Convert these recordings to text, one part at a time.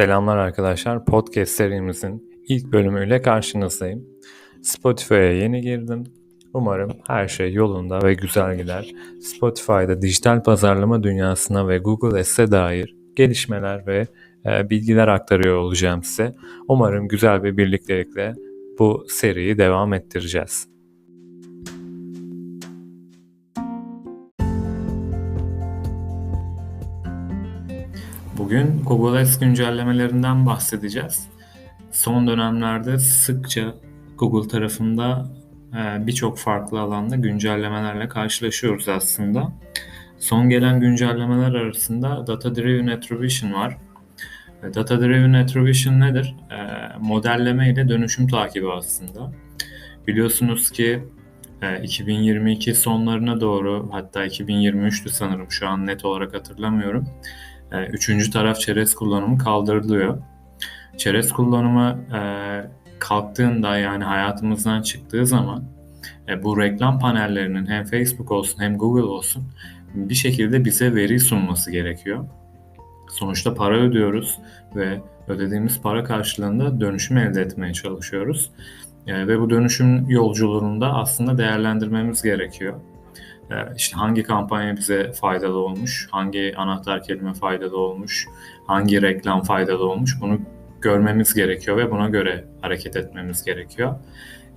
Selamlar arkadaşlar. Podcast serimizin ilk bölümüyle karşınızdayım. Spotify'a yeni girdim. Umarım her şey yolunda ve güzel gider. Spotify'da dijital pazarlama dünyasına ve Google Ads'e dair gelişmeler ve e, bilgiler aktarıyor olacağım size. Umarım güzel bir birliktelikle bu seriyi devam ettireceğiz. Bugün Google Ads güncellemelerinden bahsedeceğiz. Son dönemlerde sıkça Google tarafında e, birçok farklı alanda güncellemelerle karşılaşıyoruz aslında. Son gelen güncellemeler arasında Data Driven Attribution var. Data Driven Attribution nedir? E, modelleme ile dönüşüm takibi aslında. Biliyorsunuz ki 2022 e, sonlarına doğru hatta 2023'tü sanırım şu an net olarak hatırlamıyorum e, üçüncü taraf çerez kullanımı kaldırılıyor. Çerez kullanımı e, kalktığında yani hayatımızdan çıktığı zaman e, bu reklam panellerinin hem Facebook olsun hem Google olsun bir şekilde bize veri sunması gerekiyor. Sonuçta para ödüyoruz ve ödediğimiz para karşılığında dönüşüm elde etmeye çalışıyoruz. E, ve bu dönüşüm yolculuğunda aslında değerlendirmemiz gerekiyor. Ee, işte hangi kampanya bize faydalı olmuş, hangi anahtar kelime faydalı olmuş, hangi reklam faydalı olmuş bunu görmemiz gerekiyor ve buna göre hareket etmemiz gerekiyor.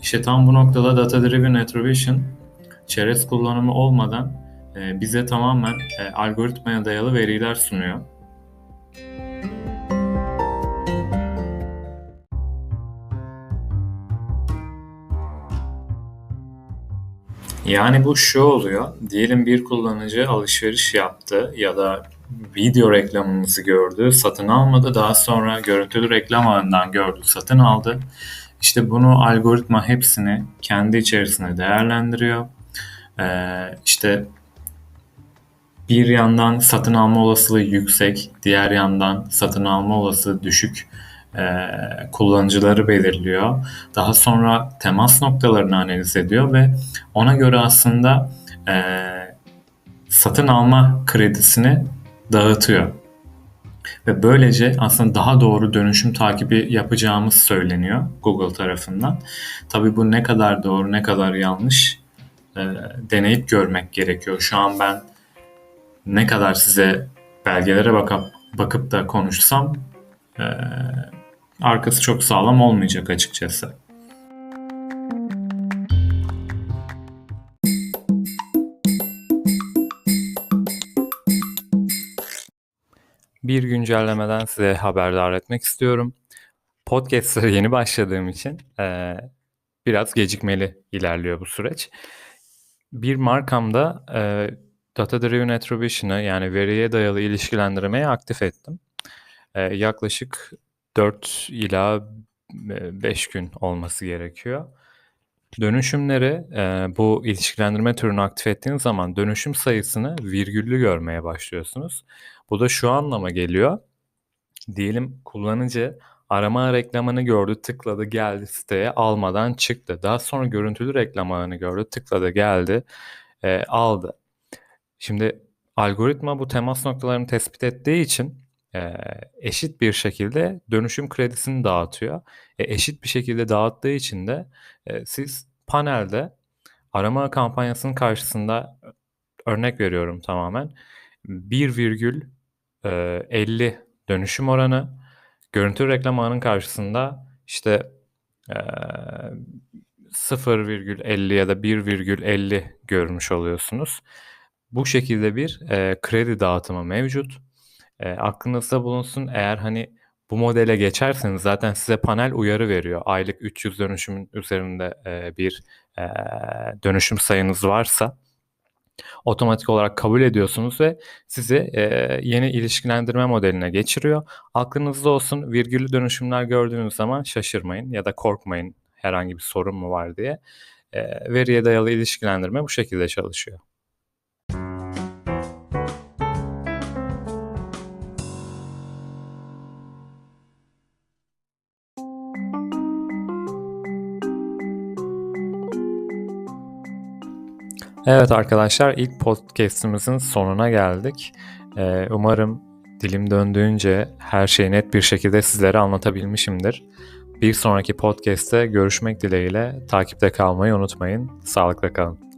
İşte tam bu noktada Data Driven Attribution çerez kullanımı olmadan e, bize tamamen e, algoritmaya dayalı veriler sunuyor. Yani bu şu oluyor. Diyelim bir kullanıcı alışveriş yaptı ya da video reklamımızı gördü, satın almadı. Daha sonra görüntülü reklam ağından gördü, satın aldı. İşte bunu algoritma hepsini kendi içerisinde değerlendiriyor. Ee, işte bir yandan satın alma olasılığı yüksek, diğer yandan satın alma olasılığı düşük e, kullanıcıları belirliyor. Daha sonra temas noktalarını analiz ediyor ve ona göre aslında e, satın alma kredisini dağıtıyor. Ve böylece aslında daha doğru dönüşüm takibi yapacağımız söyleniyor Google tarafından. Tabii bu ne kadar doğru ne kadar yanlış e, deneyip görmek gerekiyor. Şu an ben ne kadar size belgelere bakıp bakıp da konuşsam e, arkası çok sağlam olmayacak açıkçası. Bir güncellemeden size haberdar etmek istiyorum. Podcast'lara yeni başladığım için e, biraz gecikmeli ilerliyor bu süreç. Bir markamda e, Data Driven Attribution'ı yani veriye dayalı ilişkilendirmeyi aktif ettim. E, yaklaşık 4 ila 5 gün olması gerekiyor. Dönüşümleri e, bu ilişkilendirme türünü aktif ettiğiniz zaman dönüşüm sayısını virgüllü görmeye başlıyorsunuz. Bu da şu anlama geliyor. Diyelim kullanıcı arama reklamını gördü, tıkladı, geldi siteye, almadan çıktı. Daha sonra görüntülü reklam ağını gördü, tıkladı, geldi, e, aldı. Şimdi algoritma bu temas noktalarını tespit ettiği için eşit bir şekilde dönüşüm kredisini dağıtıyor. E, eşit bir şekilde dağıttığı için de e, siz panelde arama kampanyasının karşısında örnek veriyorum tamamen 1,50 dönüşüm oranı görüntü reklam ağının karşısında işte 0,50 ya da 1,50 görmüş oluyorsunuz. Bu şekilde bir e, kredi dağıtımı mevcut. E, aklınızda bulunsun eğer hani bu modele geçerseniz zaten size panel uyarı veriyor. Aylık 300 dönüşümün üzerinde e, bir e, dönüşüm sayınız varsa otomatik olarak kabul ediyorsunuz ve sizi e, yeni ilişkilendirme modeline geçiriyor. Aklınızda olsun virgüllü dönüşümler gördüğünüz zaman şaşırmayın ya da korkmayın herhangi bir sorun mu var diye. E, veriye dayalı ilişkilendirme bu şekilde çalışıyor. Evet arkadaşlar ilk podcast'imizin sonuna geldik. Ee, umarım dilim döndüğünce her şeyi net bir şekilde sizlere anlatabilmişimdir. Bir sonraki podcast'te görüşmek dileğiyle takipte kalmayı unutmayın. Sağlıkla kalın.